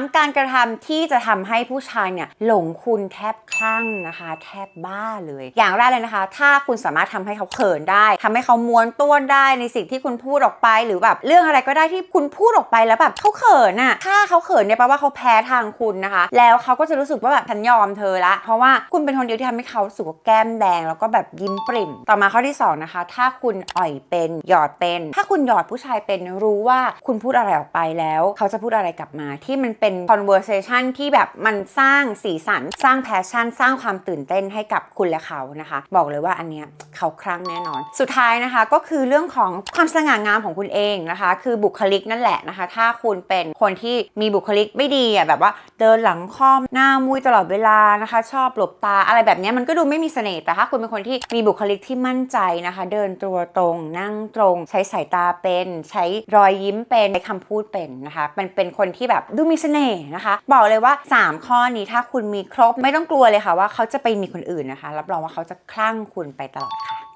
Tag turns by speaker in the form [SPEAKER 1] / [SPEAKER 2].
[SPEAKER 1] 3 การกระทำที่จะทำให้ผู้ชายเนี่ยหลงคุณแทบคลั่งนะคะ แทบบ้าเลย อย่างแรกเลยนะคะ ถ้าคุณสามารถทำให้เขาเขินได้ทำให้เขาม้วนต้วนได้ในสิ่งที่คุณพูดออกไป หรือแบบเรื่องอะไรก็ได้ที่คุณพูดออกไปแล้วแบบเขาเขินอะถ้าเขาเขินเนี่ยแปลว่าเขาแพ้ทางคุณนะคะ แล้วเขาก็จะรู้สึกว่าแบบฉันยอมเธอละ เพราะว่าคุณเป็นคนเดียวที่ทำให้เขารู้สึกแก้มแดง แล้วก็แบบยิ้มปริ่ม ต่อมาข้อที่สองนะคะ ถ้าคุณอ่อยเป็นหยอดเป็น ถ้าคุณหยอดผู้ชายเป็นรู้ว่าคุณพูดอะไรออกไปแล้ว เขาจะพูดอะไรกลับมาที่มันเป็น conversation ที่แบบมันสร้างสีสัน สร้างแพชชั่น สร้างความตื่นเต้นให้กับคุณและเขานะคะ บอกเลยว่าอันเนี้ย เขาคลั่งแน่นอน สุดท้ายนะคะก็คือเรื่องของความสง่างามของคุณเองนะคะ คือบุคลิกนั่นแหละนะคะ ถ้าคุณเป็นคนที่มีบุคลิกไม่ดีอะแบบว่าเดินหลังค่อมหน้ามุยตลอดเวลานะคะ ชอบหลบตาอะไรแบบนี้มันก็ดูไม่มีเสน่ห์แต่ถ้าคุณเป็นคนที่มีบุคลิกที่มั่นใจนะคะ เดินตัวตรง นั่งตรง ใช้สายตาเป็น ใช้รอยยิ้มเป็นใช้คำพูดเป็นนะคะมันเป็นคนที่แบบดูมีเสน่ห์นะคะ บอกเลยว่า 3 ข้อนี้ถ้าคุณมีครบไม่ต้องกลัวเลยค่ะว่าเขาจะไปมีคนอื่นนะคะ รับรองว่าเขาจะคลั่งคุณไปตลอดค่ะ